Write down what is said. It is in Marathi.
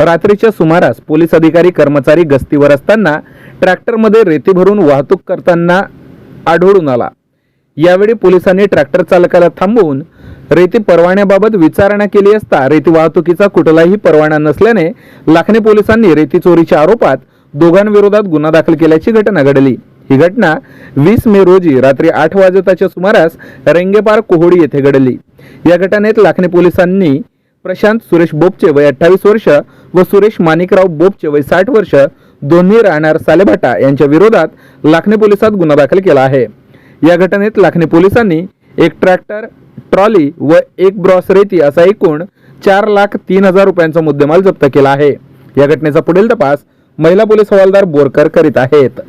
रात्रीच्या सुमारास पोलीस अधिकारी कर्मचारी गस्तीवर असताना ट्रॅक्टरमध्ये रेती भरून वाहतूक करताना आढळून आला. यावेळी पोलिसांनी ट्रॅक्टर चालकाला थांबवून रेती परवान्याबाबत विचारणा केली असता रेती वाहतुकीचा कुठलाही परवाना नसल्याने लाखनी पोलिसांनी रेती चोरीच्या आरोपात दोघांविरोधात गुन्हा दाखल केल्याची घटना घडली. ही घटना वीस मे रोजी रात्री आठ वाजताच्या सुमारास रेंगेपार कोहोडी येथे घडली. या घटनेत लाखनी पोलिसांनी प्रशांत सुरेश बोपचे वय अठ्ठावीस वर्ष व सुरेश माणिकराव बोपचे वय साठ वर्ष दोन्ही राहणार सालेभाटा यांच्या विरोधात लाखनी पोलिसात गुन्हा दाखल केला आहे. या घटनेत लाखनी पोलिसांनी एक ट्रॅक्टर ट्रॉली व एक ब्रॉस रेती असा एकूण चार लाख तीन हजार रुपयांचा मुद्देमाल जप्त केला आहे. या घटनेचा पुढील तपास महिला पोलीस हवालदार बोरकर करीत आहेत.